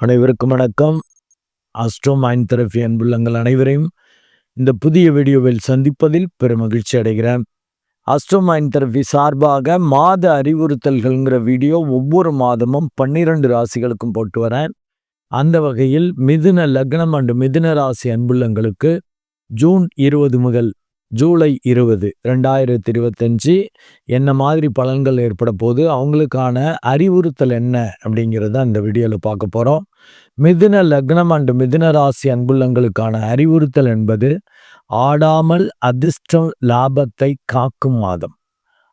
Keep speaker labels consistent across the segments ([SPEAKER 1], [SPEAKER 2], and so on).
[SPEAKER 1] அனைவருக்கும் வணக்கம். Astro mind therapy அன்புள்ளங்கள் அனைவரையும் இந்த புதிய வீடியோவில் சந்திப்பதில் பெருமகிழ்ச்சி அடைகிறேன். ஆஸ்ட்ரோ மைண்ட் தெரபி சார்பாக மாத அறிவுறுத்தல்கள்ங்கிற வீடியோ ஒவ்வொரு மாதமும் பன்னிரண்டு ராசிகளுக்கும் போட்டு வரேன். அந்த வகையில் மிதுன லக்னம் அண்டு மிதுன ராசி அன்புள்ளங்களுக்கு ஜூன் இருபது முதல் ஜூலை இருபது ரெண்டாயிரத்தி இருபத்தஞ்சி என்ன மாதிரி பலன்கள் ஏற்பட போது அவங்களுக்கான அறிவுறுத்தல் என்ன அப்படிங்கிறத அந்த வீடியோவில் பார்க்க போகிறோம் மிதுன லக்னம் அண்டு மிதுன ராசி அன்புள்ளங்களுக்கான அறிவுறுத்தல் என்பது ஆடாமல் அதிர்ஷ்டம் லாபத்தை காக்கும் மாதம்.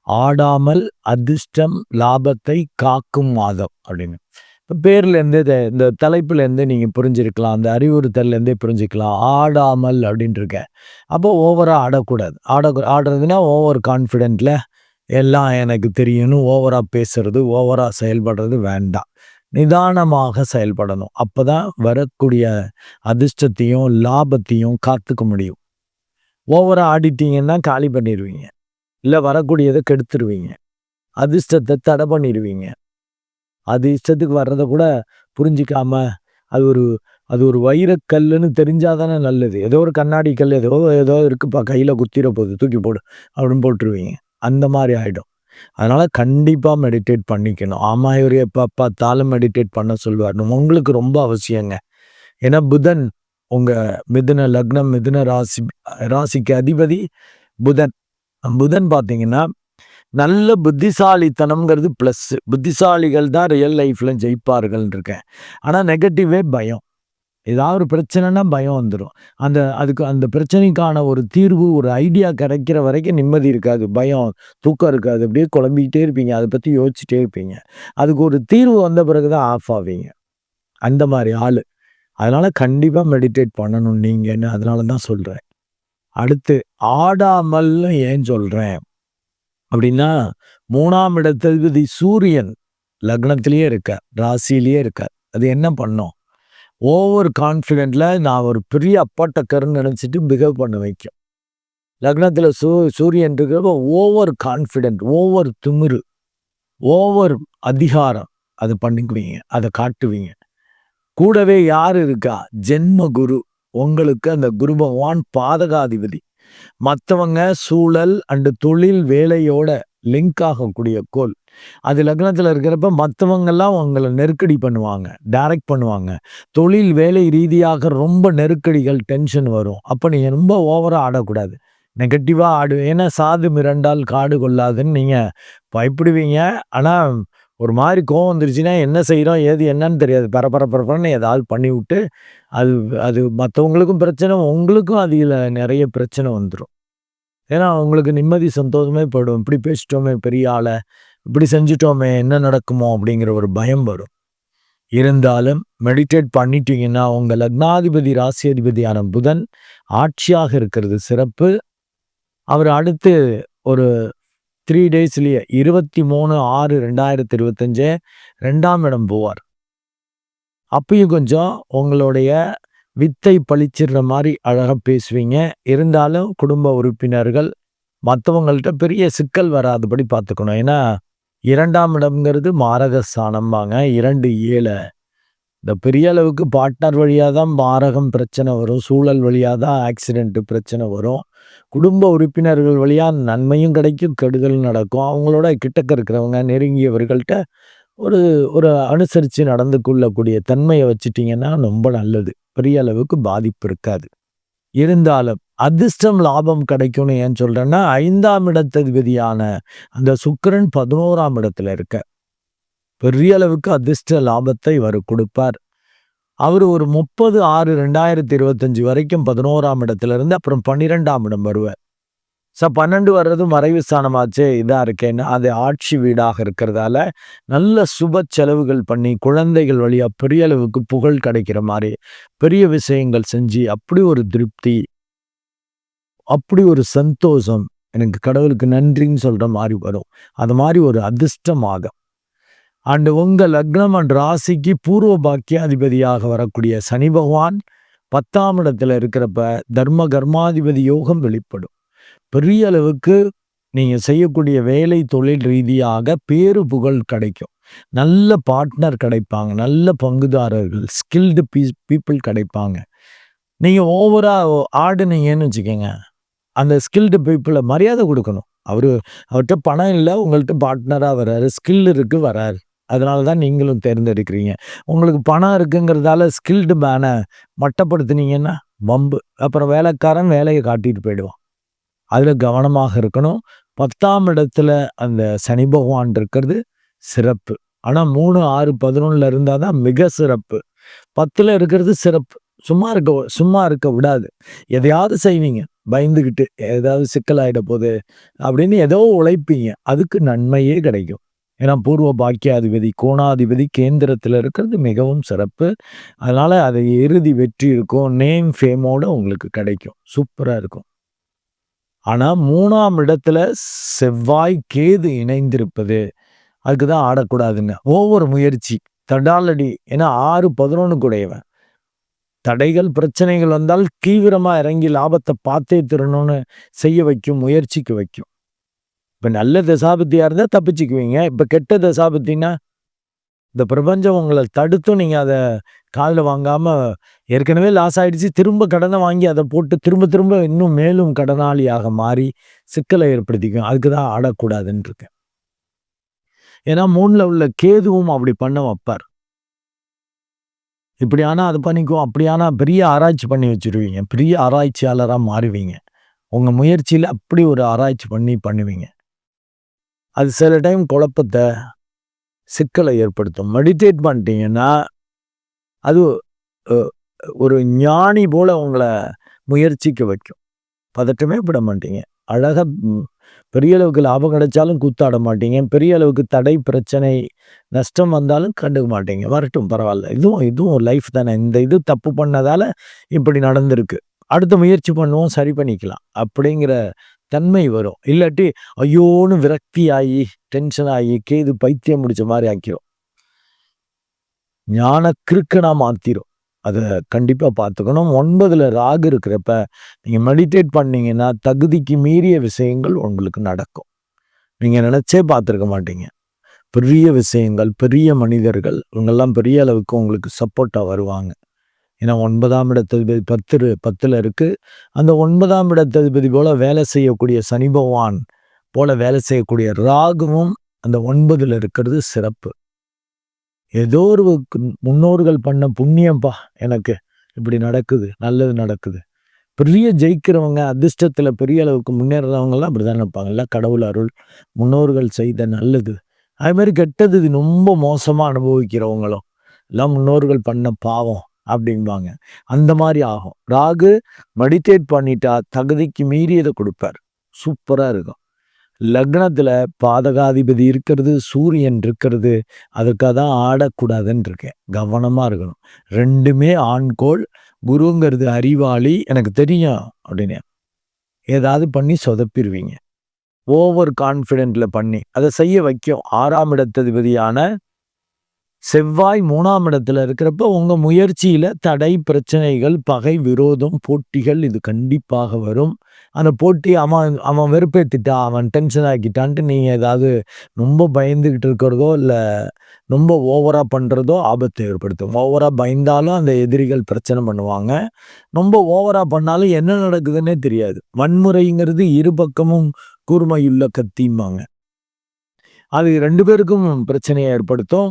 [SPEAKER 1] ஆடாமல் அதிர்ஷ்டம் லாபத்தை காக்கும் மாதம் அப்படின்னு. பேர்லேருந்து இந்த தலைப்புலேருந்தே நீங்கள் புரிஞ்சிருக்கலாம். அந்த அறிவுறுத்தல்லேருந்தே புரிஞ்சுக்கலாம். ஆடாமல் அப்படின்ட்டு இருக்கேன் அப்போ ஓவராக ஆடக்கூடாது. ஆட ஆடுறதுனா ஓவர் கான்ஃபிடென்ட்டில் எல்லாம் எனக்கு தெரியும்னு ஓவராக பேசுறது ஓவராக செயல்படுறது வேண்டாம். நிதானமாக செயல்படணும். அப்போ தான் வரக்கூடிய அதிர்ஷ்டத்தையும் லாபத்தையும் காத்துக்க முடியும். ஓவராக ஆடிட்டீங்கன்னா காலி பண்ணிடுவீங்க. இல்லை வரக்கூடியதை கெடுத்துருவீங்க. அதிர்ஷ்டத்தை தடை பண்ணிடுவீங்க. அது இஷ்டத்துக்கு வர்றதை கூட புரிஞ்சிக்காம அது ஒரு அது ஒரு வைரக்கல்லுன்னு தெரிஞ்சாதானே நல்லது. ஏதோ ஒரு கண்ணாடி கல் ஏதோ ஏதோ இருக்குப்பா கையில் குத்திர போகுது தூக்கி போடு அப்படின்னு போட்டுருவீங்க. அந்த மாதிரி ஆகிடும் அதனால் கண்டிப்பாக மெடிடேட் பண்ணிக்கணும். ஆமாம் இவர் எப்போ பார்த்தாலும் மெடிடேட் பண்ண சொல்லுவார். உங்களுக்கு ரொம்ப அவசியங்க. ஏன்னா புதன் உங்கள் மிதுன லக்னம் மிதுன ராசி ராசிக்கு அதிபதி புதன். புதன் பார்த்தீங்கன்னா நல்ல புத்திசாலித்தனம்ங்கிறது ப்ளஸ்ஸு புத்திசாலிகள் தான் ரியல் லைஃப்பில் ஜெயிப்பார்கள் இருக்கேன் ஆனால் நெகட்டிவே பயம். ஏதாவது ஒரு பிரச்சனைனா பயம் வந்துடும் அந்த அதுக்கு அந்த பிரச்சனைக்கான ஒரு தீர்வு ஒரு ஐடியா கிடைக்கிற வரைக்கும் நிம்மதி இருக்காது. பயம் தூக்கம் இருக்காது. அப்படியே குழம்பிக்கிட்டே இருப்பீங்க. அதை பற்றி யோசிச்சுட்டே இருப்பீங்க. அதுக்கு ஒரு தீர்வு வந்த பிறகு தான் ஆஃப் ஆவீங்க. அந்த மாதிரி ஆள். அதனால் கண்டிப்பாக மெடிடேட் பண்ணணும். நீங்கன்னு அதனால தான் சொல்கிறேன் அடுத்து ஆடாமல்னு ஏன் சொல்கிறேன் அப்படின்னா மூணாம் இடத்ததிபதி சூரியன் லக்னத்திலேயே இருக்க ராசிலேயே இருக்க அது என்ன பண்ணும்? ஓவர் கான்ஃபிடென்ட்ல நான் ஒரு பெரிய அப்பாட்டக்கருன்னு நினச்சிட்டு பிஹேவ் பண்ண வைக்கும். லக்னத்தில் சூ சூரியன் இருக்கிறப்ப ஓவர் கான்ஃபிடென்ட் ஓவர் திமிரு ஓவர் அதிகாரம் அது பண்ணிக்குவீங்க அதை காட்டுவீங்க. கூடவே யார் இருக்கா? ஜென்ம குரு. உங்களுக்கு அந்த குரு பகவான் பாதகாதிபதி. மற்றவங்க சூழல் அண்டு தொழில் வேலையோட லிங்க் ஆகக்கூடிய கோல். அது லக்னத்தில் இருக்கிறப்ப மற்றவங்கெல்லாம் உங்களை நெருக்கடி பண்ணுவாங்க டைரக்ட் பண்ணுவாங்க. தொழில் வேலை ரீதியாக ரொம்ப நெருக்கடிகள் டென்ஷன் வரும். அப்போ நீங்கள் ரொம்ப ஓவராக ஆடக்கூடாது. நெகட்டிவாக ஆடு. ஏன்னா சாது மிரண்டால் காடு கொள்ளாதுன்னு நீங்கள் பயப்படுவீங்க. ஆனால் ஒரு மாதிரி கோவம் வந்துருச்சுன்னா என்ன செய்கிறோம் ஏது என்னன்னு தெரியாது. பரபர பரபரன்னு ஏதாவது பண்ணி விட்டு அது அது மற்றவங்களுக்கும் பிரச்சனை உங்களுக்கும் அதில் நிறைய பிரச்சனை வந்துடும் ஏன்னா அவங்களுக்கு நிம்மதி சந்தோஷமே போயிடும் இப்படி பேசிட்டோமே பெரிய ஆளை இப்படி செஞ்சிட்டோமே என்ன நடக்குமோ அப்படிங்கிற ஒரு பயம் வரும். இருந்தாலும் மெடிடேட் பண்ணிட்டீங்கன்னா உங்கள் லக்னாதிபதி ராசியாதிபதியான புதன் ஆட்சியாக இருக்கிறது சிறப்பு. அவர் அடுத்து ஒரு த்ரீ டேஸ்லேயே இருபத்தி மூணு ஆறு ரெண்டாயிரத்தி இருபத்தஞ்சு ரெண்டாம் இடம் போவார். அப்பயும் கொஞ்சம் உங்களுடைய வித்தை பழிச்சிடுற மாதிரி அழகாக பேசுவீங்க. இருந்தாலும் குடும்ப உறுப்பினர்கள் மற்றவங்கள்ட்ட பெரிய சிக்கல் வராதபடி பார்த்துக்கணும். ஏன்னா இரண்டாம் இடம்ங்கிறது மாரக ஸ்தானம்பாங்க இரண்டு ஏழை. இந்த பெரிய அளவுக்கு பார்ட்னர் வழியாக தான் மாரகம் பிரச்சனை வரும். சூழல் வழியாக தான் ஆக்சிடெண்ட்டு பிரச்சனை வரும். குடும்ப உறுப்பினர்கள் வழியாக நன்மையும் கிடைக்கும் கெடுதல் நடக்கும். அவங்களோட கிட்டக்க இருக்கிறவங்க நெருங்கியவர்கள்ட்ட ஒரு ஒரு அனுசரித்து நடந்து கொள்ளக்கூடிய தன்மையை வச்சுட்டிங்கன்னா ரொம்ப நல்லது. பெரிய அளவுக்கு பாதிப்பு இருக்காது. இருந்தாலும் அதிர்ஷ்டம் லாபம் கிடைக்கும்னு ஏன் சொல்றேன்னா ஐந்தாம் இடத்ததிபதியான அந்த சுக்கரன் பதினோராம் இடத்துல இருக்க. பெரிய அளவுக்கு அதிர்ஷ்ட லாபத்தை இவர் கொடுப்பார். அவர் ஒரு முப்பது ஆறு ரெண்டாயிரத்தி இருபத்தஞ்சு வரைக்கும் பதினோராம் இடத்துலேருந்து அப்புறம் பன்னிரெண்டாம் இடம் வருவார். ஸோ பன்னெண்டு வர்றது மறைவு ஸ்தானமாச்சே இதாக இருக்கேன்னு. அது ஆட்சி வீடாக இருக்கிறதால நல்ல சுப செலவுகள் பண்ணி குழந்தைகள் வழியாக பெரிய அளவுக்கு புகழ் கிடைக்கிற மாதிரி பெரிய விஷயங்கள் செஞ்சு அப்படி ஒரு திருப்தி அப்படி ஒரு சந்தோஷம் எனக்கு கடவுளுக்கு நன்றின்னு சொல்கிற மாதிரி வரும். அது மாதிரி ஒரு அதிர்ஷ்டமாகும் அண்டு உங்கள் லக்னம் அண்ட் ராசிக்கு பூர்வ பாக்கிய அதிபதியாக வரக்கூடிய சனி பகவான் பத்தாம் இடத்துல இருக்கிறப்ப தர்ம கர்மாதிபதி யோகம் வெளிப்படும். பெரிய அளவுக்கு நீங்கள் செய்யக்கூடிய வேலை தொழில் ரீதியாக பேரு புகழ் கிடைக்கும். நல்ல பார்ட்னர் கிடைப்பாங்க நல்ல பங்குதாரர்கள் ஸ்கில்டு பீஸ் பீப்புள் கிடைப்பாங்க. நீங்கள் ஓவராக ஆடுனீங்கன்னு வச்சுக்கோங்க அந்த ஸ்கில்டு பீப்புளை மரியாதை கொடுக்கணும். அவர் அவர்கிட்ட பணம் இல்லை உங்கள்கிட்ட பார்ட்னராக வர்றாரு ஸ்கில் இருக்குது வராரு அதனால தான் நீங்களும் தேர்ந்தெடுக்கிறீங்க. உங்களுக்கு பணம் இருக்குங்கிறதால ஸ்கில்டு மேனை மட்டப்படுத்துனீங்கன்னா வம்பு. அப்புறம் வேலைக்காரன் வேலையை காட்டிட்டு போயிடுவான். அதில் கவனமாக இருக்கணும். பத்தாம் இடத்துல அந்த சனி பகவான் இருக்கிறது சிறப்பு. ஆனால் மூணு ஆறு பதினொன்றில் இருந்தால் தான் மிக சிறப்பு. பத்தில் இருக்கிறது சிறப்பு. சும்மா இருக்க சும்மா இருக்க விடாது. எதையாவது செய்வீங்க. பயந்துக்கிட்டு ஏதாவது சிக்கலாயிட போகுது அப்படின்னு ஏதோ உழைப்பீங்க. அதுக்கு நன்மையே கிடைக்கும். ஏன்னா பூர்வ பாக்கியாதிபதி கோணாதிபதி கேந்திரத்தில் இருக்கிறது மிகவும் சிறப்பு. அதனால் அதை இறுதி வெற்றி இருக்கும் நேம் ஃபேமோட உங்களுக்கு கிடைக்கும். சூப்பராக இருக்கும். ஆனால் மூணாம் இடத்துல செவ்வாய் கேது இணைந்திருப்பது. அதுக்கு தான் ஆடக்கூடாதுங்க ஒவ்வொரு முயற்சி. தடாலடி. ஏன்னா ஆறு பதினொன்று கூடையவன். தடைகள் பிரச்சனைகள் வந்தால் தீவிரமாக இறங்கி லாபத்தை பார்த்தே திருணும்னு செய்ய வைக்கும் முயற்சிக்கு வைக்கும். இப்போ நல்ல தசாபத்தியாக இருந்தால் தப்பிச்சுக்குவீங்க. இப்போ கெட்ட தசாபத்தின்னா இந்த பிரபஞ்சம் உங்களை தடுத்தும். நீங்கள் அதை காதில் வாங்காமல் ஏற்கனவே லாஸ் ஆகிடுச்சு திரும்ப கடனை வாங்கி அதை போட்டு திரும்ப திரும்ப இன்னும் மேலும் கடனாளியாக மாறி சிக்கலை ஏற்படுத்திக்கும். அதுக்கு தான் ஆடக்கூடாதுன்னு இருக்கேன். ஏன்னா மூணில் உள்ள கேதுவும் அப்படி பண்ண வைப்பார். இப்படி ஆனால் அது பண்ணிக்கும் அப்படி ஆனால் பெரிய ஆராய்ச்சி பண்ணி வச்சுருவீங்க. பெரிய ஆராய்ச்சியாளராக மாறுவீங்க. உங்கள் முயற்சியில் அப்படி ஒரு ஆராய்ச்சி பண்ணி பண்ணுவீங்க. அது சில டைம் குழப்பத்தை சிக்கலை ஏற்படுத்தும். மெடிடேட் பண்ணிட்டீங்கன்னா அது ஒரு ஞானி போல் உங்களை முயற்சிக்க வைக்கும். பதட்டமே விட மாட்டீங்க. அழகாக பெரிய அளவுக்கு லாபம் கிடைச்சாலும் கூத்தாட மாட்டீங்க. பெரிய அளவுக்கு தடை பிரச்சனை நஷ்டம் வந்தாலும் கண்டுக்க மாட்டீங்க. வரட்டும் பரவாயில்ல. இதுவும் இதுவும் லைஃப் தானே. இந்த இது தப்பு பண்ணதால் இப்படி நடந்திருக்கு. அடுத்த முயற்சி பண்ணுவோம் சரி பண்ணிக்கலாம். அப்படிங்கிற தன்மை வரும். இல்லாட்டி ஐயோன்னு விரக்தி ஆகி டென்ஷன் ஆகி கேது பைத்தியம் முடிச்ச மாதிரி ஆக்கிரும். ஞான கிறுக்கனா மாத்திரும். அதை கண்டிப்பாக பார்த்துக்கணும் ஒன்பதில் ராகு இருக்கிறப்ப நீங்கள் மெடிடேட் பண்ணீங்கன்னா தகுதிக்கு மீறிய விஷயங்கள் உங்களுக்கு நடக்கும். நீங்கள் நினச்சே பார்த்துருக்க மாட்டீங்க. பெரிய விஷயங்கள் பெரிய மனிதர்கள் இவங்கெல்லாம் பெரிய அளவுக்கு உங்களுக்கு சப்போர்ட்டாக வருவாங்க. ஏன்னா ஒன்பதாம் இடத்ததிபதி பத்து பத்தில் இருக்குது அந்த ஒன்பதாம் இடத்ததிபதி போல் வேலை செய்யக்கூடிய சனி பகவான் போல் வேலை செய்யக்கூடிய ராகுவும் அந்த ஒன்பதில் இருக்கிறது சிறப்பு. ஏதோ ஒரு முன்னோர்கள் பண்ண புண்ணியம்பா எனக்கு. இப்படி நடக்குது நல்லது நடக்குது. பெரிய ஜெயிக்கிறவங்க அதிர்ஷ்டத்தில் பெரிய அளவுக்கு முன்னேறவங்கலாம் அப்படி தான் நினைப்பாங்கல்ல கடவுள் அருள் முன்னோர்கள் செய்த நல்லது. அதுமாதிரி கெட்டது இது ரொம்ப மோசமாக அனுபவிக்கிறவங்களும் எல்லாம் முன்னோர்கள் பண்ண பாவம். அப்படிம்பாங்க அந்த மாதிரி ஆகும். ராகு மெடிடேட் பண்ணிட்டா தகுதிக்கு மீறியதை கொடுப்பார். சூப்பராக இருக்கும். லக்னத்தில் பாதகாதிபதி இருக்கிறது சூரியன் இருக்கிறது அதுக்காக தான் ஆடக்கூடாதுன்னு இருக்கேன். கவனமாக இருக்கணும். ரெண்டுமே ஆண்கோள் குருங்கிறது அறிவாளி எனக்கு தெரியும் அப்படின்னு. ஏதாவது பண்ணி சொதப்பிடுவீங்க. ஓவர் கான்ஃபிடென்ட்டில் பண்ணி அதை செய்ய வைக்கும். ஆறாம் இடத்ததிபதியான செவ்வாய் மூணாம் இடத்துல இருக்கிறப்ப உங்கள் முயற்சியில் தடை பிரச்சனைகள் பகை விரோதம் போட்டிகள் இது கண்டிப்பாக வரும். அந்த போட்டி அவன் அவன் வெறுப்பேற்றிட்டா அவன் டென்ஷன் ஆக்கிட்டான்ட்டு நீங்கள் ஏதாவது ரொம்ப பயந்துக்கிட்டு இருக்கிறதோ இல்லை ரொம்ப ஓவராக பண்ணுறதோ ஆபத்தை ஏற்படுத்தும். ஓவராக பயந்தாலும் அந்த எதிரிகள் பிரச்சனை பண்ணுவாங்க. ரொம்ப ஓவராக பண்ணாலும் என்ன நடக்குதுன்னே தெரியாது. வன்முறைங்கிறது இரு பக்கமும் கூர்மையுள்ள கத்திம்பாங்க. அது ரெண்டு பேருக்கும் பிரச்சனையை ஏற்படுத்தும்.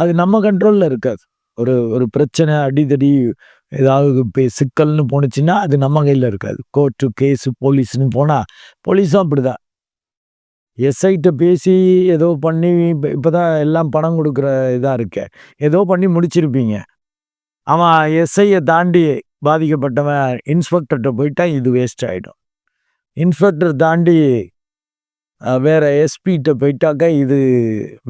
[SPEAKER 1] அது நம்ம கண்ட்ரோலில் இருக்காது. ஒரு ஒரு பிரச்சனை அடிதடி ஏதாவது சிக்கல்னு போணுச்சுன்னா அது நம்ம கையில் இருக்காது. கோர்ட்டு கேஸு போலீஸ்னு போனால் போலீஸும் அப்படிதான். எஸ்ஐட்ட பேசி ஏதோ பண்ணி இப்போ இப்போ தான் எல்லாம் பணம் கொடுக்குற இதாக இருக்க. ஏதோ பண்ணி முடிச்சிருப்பீங்க. அவன் எஸ்ஐயை தாண்டி பாதிக்கப்பட்டவன் இன்ஸ்பெக்டர்கிட்ட போயிட்டா இது வேஸ்ட் ஆகிடும் இன்ஸ்பெக்டர் தாண்டி வேறு எஸ்பிகிட்ட போயிட்டாக்கா இது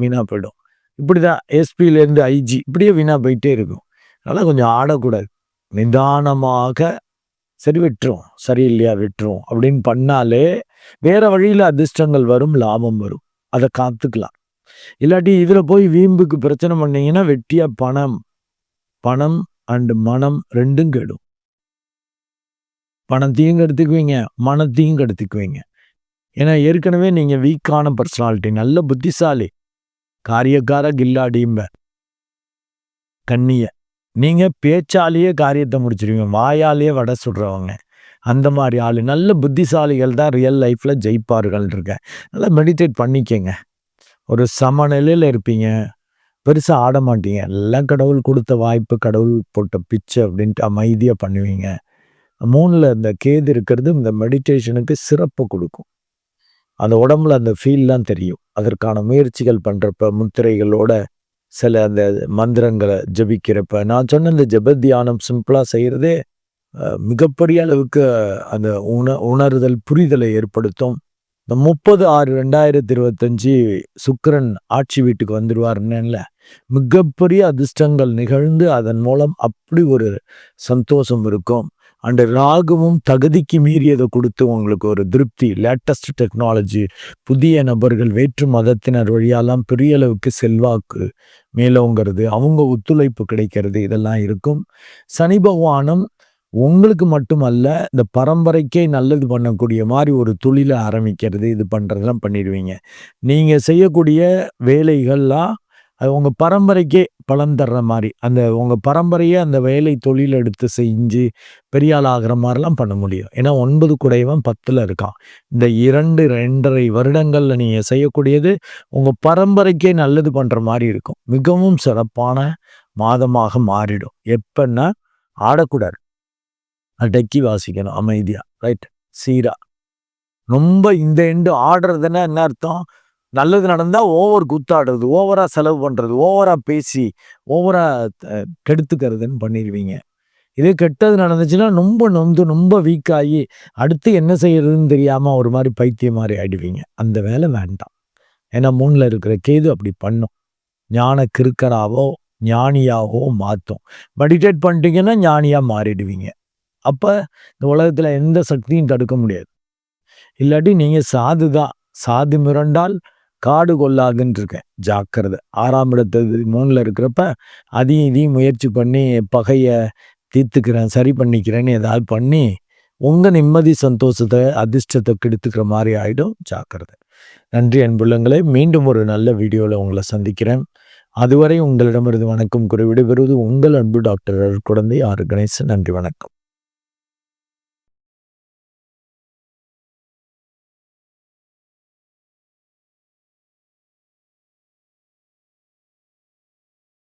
[SPEAKER 1] வீணாக போயிடும். இப்படி தான் எஸ்பியிலேருந்து ஐஜி இப்படியே வீணாக போயிட்டே இருக்கும். அதனால் கொஞ்சம் ஆடக்கூடாது. நிதானமாக சரி விட்டுரும். சரியில்லையா விட்டுரும். அப்படின்னு பண்ணாலே வேற வழியில் அதிர்ஷ்டங்கள் வரும் லாபம் வரும். அதை காத்துக்கலாம். இல்லாட்டி இதில் போய் வீம்புக்கு பிரச்சனை பண்ணீங்கன்னா வெட்டியாக பணம் பணம் அண்டு மனம் ரெண்டும் கெடும். பணத்தையும் கெடுத்துக்குவீங்க மனத்தையும் கெடுத்துக்குவீங்க. ஏன்னா ஏற்கனவே நீங்கள் வீக்கான பர்சனாலிட்டி நல்ல புத்திசாலி. காரியக்கார கில்லாடியும்ப கண்ணிய நீங்க பேச்சாலேயே காரியத்தை முடிச்சிருவீங்க. வாயாலேயே வடை சுடுறவங்க. அந்த மாதிரி ஆள். நல்ல புத்திசாலிகள் தான் ரியல் லைஃப்பில் ஜெயிப்பார்கள் இருக்க. நல்லா மெடிடேட் பண்ணிக்கங்க. ஒரு சமநிலையில் இருப்பீங்க. பெருசாக ஆட மாட்டீங்க. எல்லாம் கடவுள் கொடுத்த வாய்ப்பு கடவுள் போட்ட பிச்சை அப்படின்ட்டு அமைதியாக பண்ணுவீங்க. மூணில் இந்த கேது இருக்கிறது இந்த மெடிடேஷனுக்கு சிறப்பு கொடுக்கும். அந்த உடம்புல அந்த ஃபீல்லாம் தெரியும். அதற்கான முயற்சிகள் பண்ணுறப்ப முத்திரைகளோட சில அந்த மந்திரங்களை ஜபிக்கிறப்ப நான் சொன்ன இந்த ஜப தியானம் சிம்பிளாக செய்கிறதே மிகப்பெரிய அளவுக்கு அந்த உண உணர்தல் புரிதலை ஏற்படுத்தும். இந்த முப்பது ஆறு ரெண்டாயிரத்தி இருபத்தஞ்சி சுக்கரன் ஆட்சி வீட்டுக்கு வந்துடுவார்னு மிகப்பெரிய அதிர்ஷ்டங்கள் நிகழ்ந்து அதன் மூலம் அப்படி ஒரு சந்தோஷம் இருக்கும். அண்டு ராகுவும் தகுதிக்கு மீறியதை கொடுத்து உங்களுக்கு ஒரு திருப்தி. லேட்டஸ்ட் டெக்னாலஜி புதிய நபர்கள் வேற்று மதத்தினர் வழியாலாம் பெரிய அளவுக்கு செல்வாக்கு மேலோங்கிறது அவங்க ஒத்துழைப்பு கிடைக்கிறது இதெல்லாம் இருக்கும். சனி பகவானம் உங்களுக்கு மட்டுமல்ல இந்த பரம்பரைக்கே நல்லது பண்ணக்கூடிய மாதிரி ஒரு தொழிலை ஆரம்பிக்கிறது இது பண்ணுறதெல்லாம் பண்ணிடுவீங்க. நீங்கள் செய்யக்கூடிய வேலைகள்லாம் அது உங்கள் பரம்பரைக்கே பலன் தர்ற மாதிரி அந்த உங்கள் பரம்பரையே அந்த வேலை தொழில் எடுத்து செஞ்சு பெரிய ஆள் ஆகிற மாதிரிலாம் பண்ண முடியும். ஏன்னா ஒன்பது குடைவன் பத்தில் இருக்கான். இந்த இரண்டு ரெண்டரை வருடங்களில் நீங்கள் செய்யக்கூடியது உங்கள் பரம்பரைக்கே நல்லது பண்ணுற மாதிரி இருக்கும். மிகவும் சிறப்பான மாதமாக மாறிடும். எப்பன்னா ஆடக்கூடாது. அடக்கி வாசிக்கணும். அமைதியாக ரைட். சீரா. ரொம்ப இந்த எண்டு ஆடுறதுன்னா என்ன அர்த்தம்? நல்லது நடந்தால் ஓவர் குத்தாடுறது ஓவராக செலவு பண்ணுறது ஓவராக பேசி ஓவராக கெடுத்துக்கிறதுன்னு பண்ணிடுவீங்க இதே கெட்டது நடந்துச்சுன்னா ரொம்ப நொந்து ரொம்ப வீக்காகி அடுத்து என்ன செய்யறதுன்னு தெரியாமல் ஒரு மாதிரி பைத்தியம் மாதிரி ஆயிடுவீங்க. அந்த வேலை வேண்டாம். ஏன்னா மூணில் இருக்கிற கேது அப்படி பண்ணும். ஞான கிருக்கராவோ ஞானியாகவோ மாற்றும் மெடிடேட் பண்ணிட்டீங்கன்னா ஞானியாக மாறிடுவீங்க. அப்போ இந்த உலகத்தில் எந்த சக்தியும் தடுக்க முடியாது. இல்லாட்டி நீங்கள் சாது தான் சாது மிரண்டால் காடு கொள்ளாதுன்னு இருக்கேன் ஜாக்கிரதை. ஆறாம் இடத்தது மூணில் இருக்கிறப்ப அதையும் இதையும் முயற்சி பண்ணி பகையை தீர்த்துக்கிறேன் சரி பண்ணிக்கிறேன்னு ஏதாவது பண்ணி உங்கள் நிம்மதி சந்தோஷத்தை அதிர்ஷ்டத்தை கெடுத்துக்கிற மாதிரி ஆகிடும் ஜாக்கிரதை. நன்றி அன்புள்ளங்களே மீண்டும் ஒரு நல்ல வீடியோவில் உங்களை சந்திக்கிறேன். அதுவரை உங்களிடமிருந்து வணக்கம் குறிவிடுபெறுவது உங்கள் அன்பு டாக்டர் குழந்தை ஆறு கணேசன். நன்றி வணக்கம்.